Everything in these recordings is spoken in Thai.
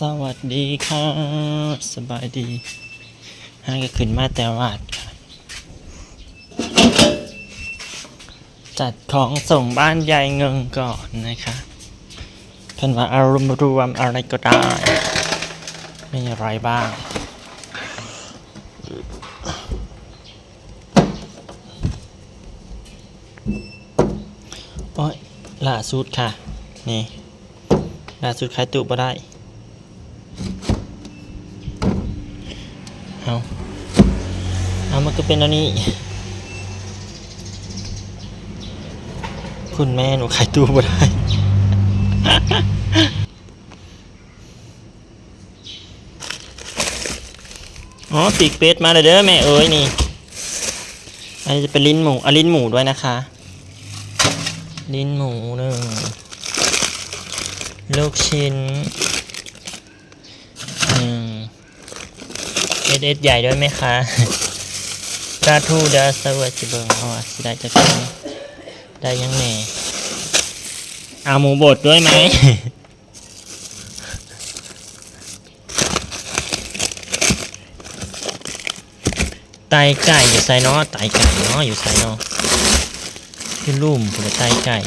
สวัสดีค่ะสบายดีห้างก็ขึ้นมาแต่วาดค่ะจัดของส่งบ้านยายเงิงก่อนนะคะเพิ่นว่าอารมณ์รวมอะไรก็ได้มีอะไรบ้าง โอ้ยล่าสุดค่ะ นี่ล่าสุดขายตู้บ่ได้ เอาเอา มันก็เป็นอันนี้คุณแม่หนูขายตู้บ่ได้อ๋อปีกเป็ดมาเลยเด้อแม่เอ้ยนี่ อันนี้จะเป็นลิ้นหมูอะลิ้นหมูด้วยนะคะ ลิ้นหมูหนึ่งลูกชิ้นหนึ่งเอสเอสใหญ่ด้วยไหมคะ ปลาทูดาสวัสดิเบิงเอาอะสิได้จะกินได้ยังแน่เอาหมูบดด้วยไหมไตไก่อยู่ไซเนาะไตไก่เนาะอยู่ไซเนาะคือลุ่มผลไตไก่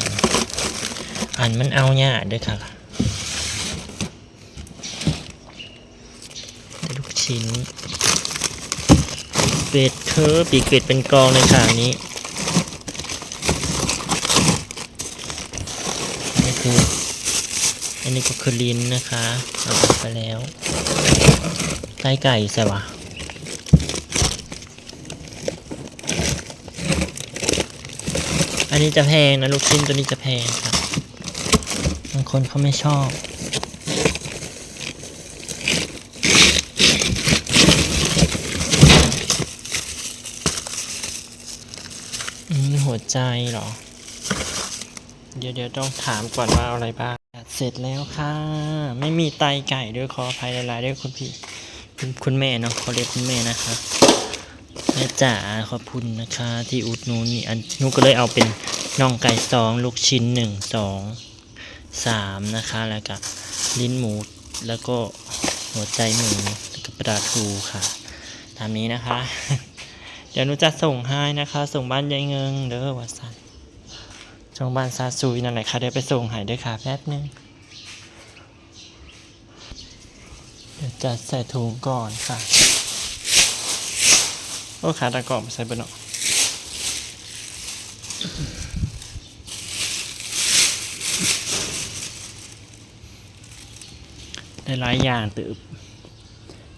อันมันเอาเนี่ยาด้วยค่ะลูกชิ้น เป็ดเธอปีกเป็ดเป็นกองในฉากนี้ นี่คือ อันนี้ก็คือลิ้นนะคะเอาออกไปแล้วไก่ไก่ใส่วะอันนี้จะแพงนะลูกชิ้นตัวนี้จะแพงครับบางคนเขาไม่ชอบ อืมหัว ใจเหรอ เดี๋ยวเดี๋ยวต้องถามก่อนว่าเอาอะไรบ้าง เสร็จแล้วค่ะ ไม่มีไตไก่ด้วยขออภัยหลายๆด้วยคุณพี่ คุณคุณแม่เนาะขอเรียกคุณแม่นะคะแม่จ๋าขอบคุณนะคะ ที่อุดนูนี่อันนูก็เลยเอาเป็นน่องไก่สองลูกชิ้นหนึ่งสองสามนะคะ แล้วก็ลิ้นหมูแล้วก็หัวใจหมูแล้วก็ปลาทูค่ะ ตามนี้นะคะ ดี๋ยวหนูจะส่งให้นะคะ ส่งบ้านยายเงิงเด้อวัดสันส่งบ้านซาซุยนั่นแหละค่ะเดี๋ยวไปส่งให้ด้วยค่ะแป๊บนึงเดี๋ยวจัดใส่ถุงก่อนค่ะ โอ้ขาตะกรอบใส่บนเนาะได้หลายอย่างตืบ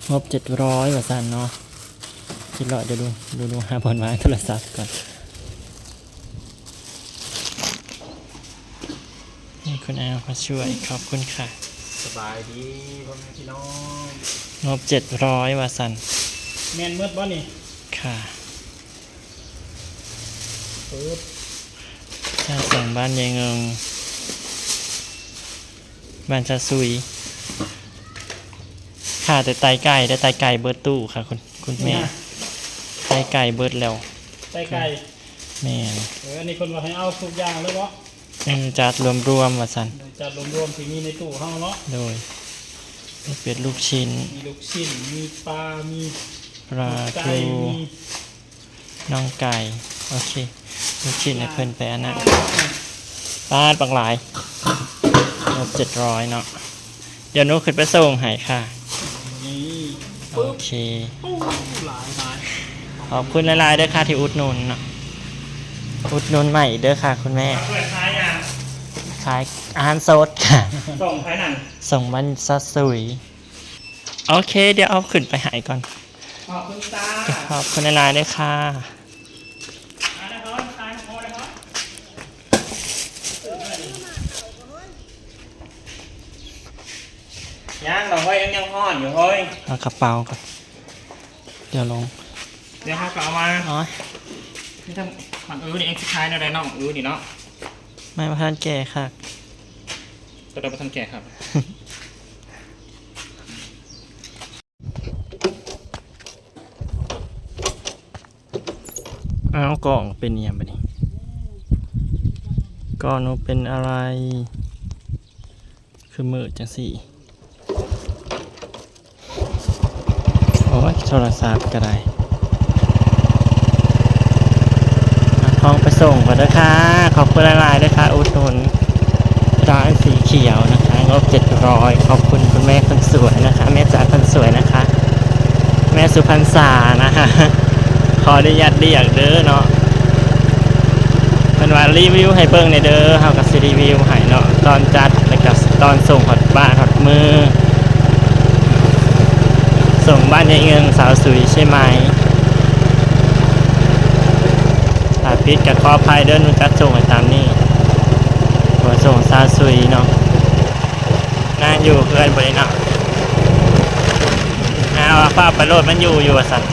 งบเจ็ดร้อยกว่าสันเนาะ คิดรอเดี๋ยวดูดูดูหาบอลวางโทรศัพท์ก่อนนี่คุณแอลมาช่วยขอบคุณค่ะ สบายดีพ่อแม่พี่น้องงบเจ็ดร้อยว่าสันแมนเมื่อบ่นี่ค่ะปึ๊บถ้าสั่งบ้านยายเงิงบ้านชาซุย ค่ะแต่ไตไก่ได้ไตไก่เบิร์ดตู้ค่ะ คุณคุณแม่ ไตไก่เบิร์ดแล้วไก่ไก่แม่นเอออันนี้คนว่าให้เอาทุกอย่างเลยเนาะอืมจัดรวมๆว่าสันจัดรวมๆที่มีในตู้เฮาเนาะโดยเป็ดลูกชิ้น มีลูกชิ้น มีปลา มีปลาไก่ทูมีน้องไก่ โอเค ลูกชิ้นให้เพิ่นไปอันนั้นปลาดบางหลายงบเจ็ดร้อยเนาะ เดี๋ยวหนูขึ้นไปส่งให้ค่ะนี่โอปึ๊บเคปูหลายหลาย ขอบคุณหลายๆเด้อค่ะที่อุดหนุนเนาะอุดหนุนใหม่เด้อค่ะ คุณแม่เปิดท้ายอะขายอาหารสดค่ะ ส่งท้ายหนังส่งมันซัสซุยโอเค เดี๋ยวเอาขึ้นไปหายก่อน ขอบคุณจ้าขอบคุณหลายๆเด้อค่ะมาแล้วครับท้ายของโมเลยครับย่างเราเฮ้ยยังยังห่อนอยู่เฮ้ยเอากระเป๋าก่อน เดี๋ยวลง เดี๋ยวเขาก็เอามาอ๋อนี่ถ้ามันอื้อนี่เองสุดท้ายอะไรน้องอื้อนี่เนาะไม่มาทานแก่ค่ะตัวเราไปทำแกะครับอ้าวกล่องเป็นยังไงนี่กล่องหนูเป็นอะไร คือมือจังสี่โทรศัพท์ก็ได้ เอาของไปส่งก่อนเด้อค่ะขอบคุณหลายๆด้วยค่ะอุดหนุนร้านสีเขียวนะคะงบเจ็ดร้อยขอบคุณคุณแม่คนสวยนะคะ แม่จ๋าคนสวยนะคะ แม่สุพรรณษานะคะขออนุญาตเรียกเด้อเนาะเป็นว่ารีวิวให้เบิ่งในเด้อเฮากับซีรีวิวให้เนาะตอนจัดแล้วก็ตอนส่งฮอดบ้านฮอดมือ ส่งบ้านยายเงิงสาวสุยใช่ไหม พิษกับขออภัยเดินนุจัดส่งไปตามนี่หัวส่งสาวสุยเนาะงานอยู่เพื่อนบริเนาะเอาฟ้าประโลดมันอยู่อยู่สัตว์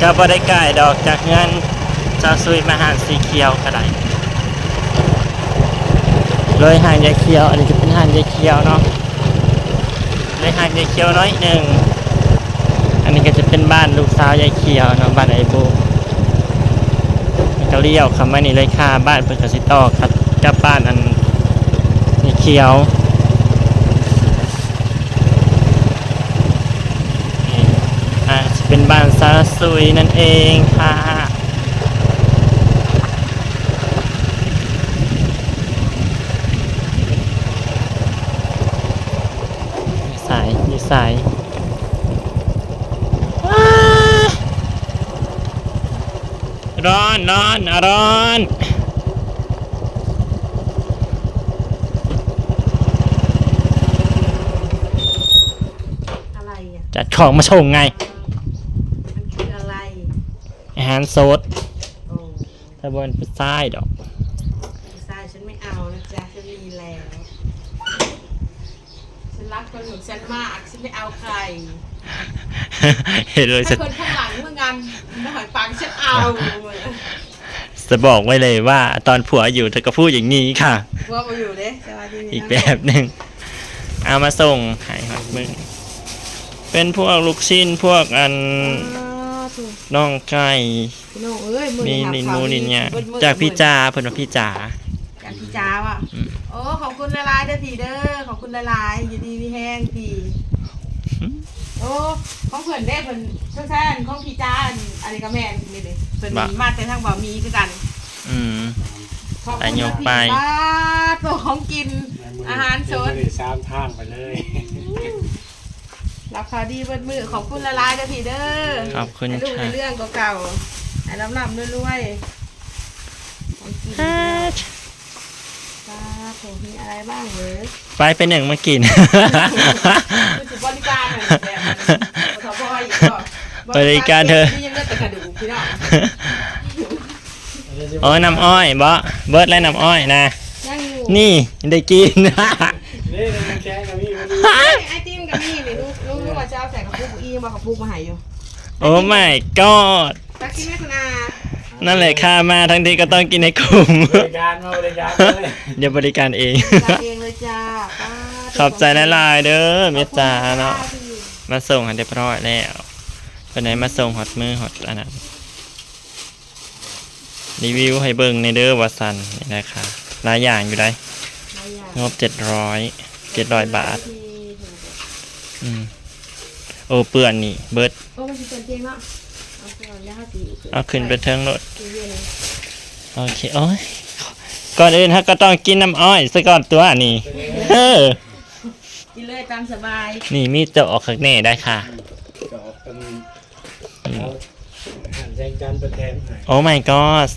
ก็บได้ก่ายดอกจากเงินสาวสุยมาหารสีเขียวก็ได้เลยหางยายเขียว อันนี้จะเป็นหางยายเขียวเนาะ เลยหางยายเขียวน้อยหนึ่ง อันนี้ก็จะเป็นบ้านลูกสาวยายเขียวเนาะบ้านไอ้โบมันก็เลี้ยวคำว่านี่เลยค่ะบ้านเปิดกสิต่อครับกับบ้านอันยายเขียวอะจะเป็นบ้านซาซุยนั่นเองค่ะ สายมีสายว้าร้อ นร้อนอะร้อนอะไรอะ จัดของมาส่งไง มันคืออะไร อาหารสดโอ้ตะบนพุทรายดอก ทรายฉันไม่เอานะจ๊ะ ฉันมีแล้ว ฉันรักคนของฉันมาก ฉันไม่เอาใคร เห็นเลยถ้าจะคนข้างหลังเมื่อกันไม่หอยปังฉันเอาจะบอกไว้เลยว่า ตอนผัวอยู่เธอก็พูดอย่างนี้ค่ะ ว่ามาอยู่เด้สวัสดีนะอีกแบบหนึ่งเอามาส่งใหายหอดมึงเป็นพวกลูกชิ้นพวกอันอ๋อถูกน่องไก่พี่น้องเอ้ยมือมีหานินข่าวมูนินเนี่ยมืดๆจากพี่จาเพิ่นว่าพี่จาจากพี่จ้าว่ะอืม โอ้ขอบคุณละลายๆเด้อพี่เด้อขอบคุณละลายๆอยู่ดีมีแห้งพี่ โอ้ของเพื่อนได้เพื่อนเช่าแซ่นของพี่จ้าอันอันนี้ก็แม่นนี่เลยเพื่อนมาแต่ทางบ่ามีคือกันอืม ขอบไปคุณยนะกพี่ไปบ้าตัวของกิน อาหารสด สามทางไปเลยรับข่าวดีเบิดมือขอบคุณละลายเด้อพี่เด้อขอบคุณให้ลูกในค่ะเรื่องเก่าๆให้ลำลำๆรวยๆของกินอ่าจ้าผมมีอะไรบ้างเหรอไปเป็นหนึ่งมากินคือสิบริการหน่อยแบบทบอยอีก ก็บริการเธอ นี่ยังเลือกแต่กระดูกพี่น้องโอ้น้ำอ้อยบ่เบิร์ดและน้ำอ้อยนะ ยังอยู่นี่ได้กิน นี่น้ำแข็งกับพี่มันไอติมกับนี่นี่ลูกลูกลูกว่าจะเอาใส่กระปุกอีมากระปุกมาให้อยู่โอ้ my god ตักกินไหมคุณอานั่นแหละค่ามาทั้งทีก็ต้องกินในกลุ่ม บริการมาบริการเลยเดี๋ยวบริการเองทำเองเลยจ้าป้าขอบใจหลายๆเด้อเมตตาเนาะมาส่งให้เรียบร้อยแล้ว วันไหนมาส่งฮอตมือฮอตอันนั้นรีวิวให้เบิ่งในเด้อวาสันนี่นะคะหลายอย่างอยู่ได้งบเจ็ดร้อยเจ็ดร้อยบาท อืมโอ้เปื่อนนี่ เบิร์ดโอ้มันจะเป็นเตียงเนาะเอาไปก่อนย่าสีเอาขึ้นไปเทิงรถสีเย็นโอเคโอ้ยก่อนอื่นฮะก็ต้องกินน้ำอ้อยซะก่อนตัวนี่เออกินเลยตามสบาย นี่มีจะออกข้างแน่ได้ค่ะ แจงจันทร์เป็นแทนให้โอ้ my god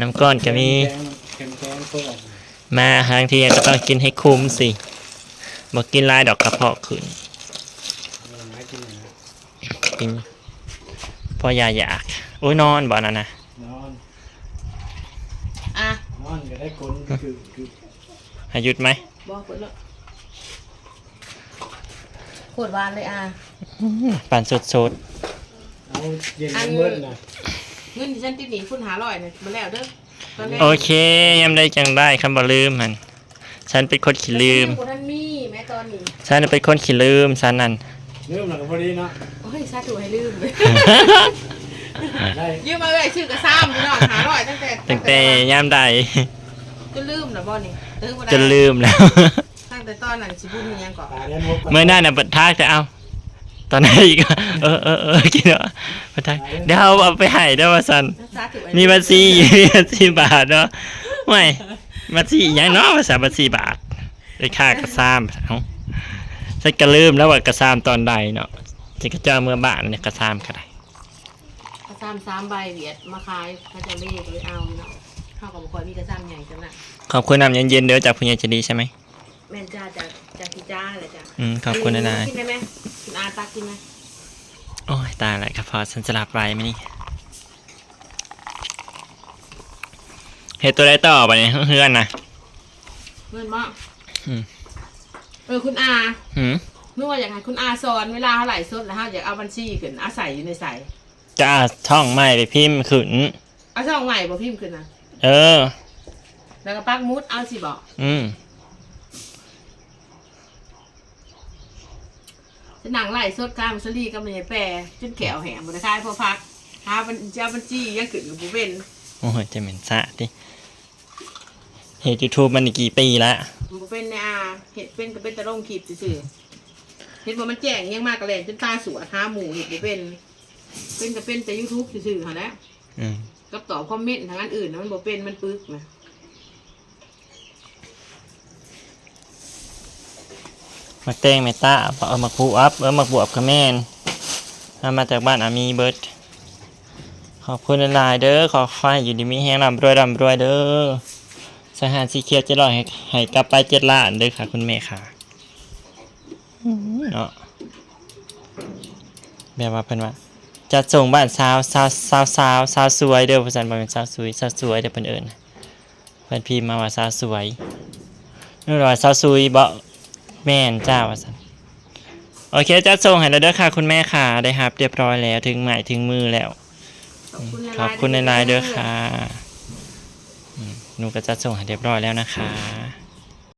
น้ำก้อนก็มีแข็งแข็งพวกมาทางทีก็ต้องกินให้คุ้มสิบอกกินหลายดอกกระเพาะขึ้นไม้กินนะกินเพอยาอยากโอ้ยนอนบ่นั่นนะนอนอะนอนก็ได้กลนคือคือให้หยุดไหมบอกเปิดเลยโคตรหวานเลยอะ ปั่นสดเอา เย็นเมื่อนะเงินที่ฉันติดหนีคุณหาร้อยเนี่ยมาแล้วเด้อตอนแรกๆโอเคยำได้จังได้คำบ่ลืมมันฉันเป็นคนขี้ลืมท่านมีแม่ตอนนี้ฉันเป็นคนขี้ลืมฉันนั่น เริ่มหลังพอดีเนาะโอ้ยซาถูให้ลืมเลยได้ยืมมาเลยชื่อกระซ้ำพี่น้องหาร้อยตั้งแต่ตั้งแต่ยามใดก็ลืมนะบ่นี่เออบ่ได้จนลืมแล้ว ตั้งแต่ตอนนั้นสิพูดมีหยังก่อนตาเลี้ยงนกก่อนเมื่อหน้าน่ะเปิดทักแต่เอา ตอนนั้นอีกเออเออเออกินเนาะเปิดทักเดี๋ยวเอาเอาไปให้เด้อว่าสันสาธุไว้มีบัญชีมีบัญชีบาทเนาะไม่บัญชีอหย่างเนาะภาษาบัญชีบาทได้ค่ากระซามเอ้าฉันก็ลืมแล้วว่ากระซามตอนใดเนาะฉันก็เจอเมื่อบ้านเนี่ยกระซามก็ได้กระซ้ำสามใบเวียดมาขายพระเจ้าเล่ก็เลยเอาเนาะเข้ากับคนมีกระซ้ำใหญ่จังน่ะขอบคุณน้ำเย็นๆเด้อจากคุณยายจะดีใช่ไหมแม่นจ้าจากจากพี่จ้าเลยจ้ะอืมขอบคุณนะนายกินได้ไหม คุณอาตักกินไหมโอ้ยตายแล้วครับพอฉันจะหลับไรไหมนี่เห็ดตัวได้ต่อไปเนี่ยเฮือนนะเงินมากอืมเออคุณอาหืมนึกว่าอยากให้คุณอาสอนเวลาเท่าไหร่สดแล้วฮะอยากเอาบัญชีขึ้นอาศัยอยู่ในใส่จะเอาช่องใหม่ไปพิมพ์ขึ้น เอาช่องใหม่บ่พิมพ์ขึ้นนะเออ แล้วก็ปักมุดเอาสิบอกอืม จะหนังไหลสดกลางมัสลีก็ไม่ใช่แปรจนแขวแหงบริคายพอพักหาบัญเจ้าบัญชียังขึ้นกับบุเป็นโอ้ยจะเหม็นสะดิเห็ดยูทูบมันอีกกี่ปีละบุเป็นในอาเห็ดเป็นก็เป็นตะลงขีดซื่อๆเห็ดว่ามันแจ้งยังมากกระแลนจนตาสวดหาหมูเห็ดบุเป็นเป็นก็เป็นแต่ยูทูบซื่อๆค่ะนะอืม กับตอบคอมเมนต์ทางอันอื่นนะมันบ่เป็นมันปึกนะ มักแตงเมตาเอามาคูอัพเออมาบวบกับแม่นเอามาจากบ้านอามีเบิร์ดขอบคุณหลายๆเด้อขอไฟอยู่ดีมีแห้งลำรวยลำรวยเด้อสหารสีเขียวจะลอยให้ให้กลับไปเจ็ดล้านเด้อค่ะ คุณแม่ค่ะอื้อหือเนาะแบบว่าเพิ่นว่าจะส่งบ้านสาวสาวสาวสาวสาวสวยเด้อเพิ่นบ่เป็นสาวสวยสาวสวยเด้อเพิ่นเอิ้นเพิ่นพิมพ์มาว่าสาวสวยนี่ว่าสาวสวยบ่ แม่นจ้าว่าซั่นโอเคจะส่งให้แล้วเด้อค่ะ คุณแม่ค่ะ ได้รับ เรียบร้อยแล้วถึงหมายถึงมือแล้ว ขอบคุณขอบคุณในไลน์เด้อค่ะอืมหนูก็จะส่งให้เรียบร้อยแล้วนะคะ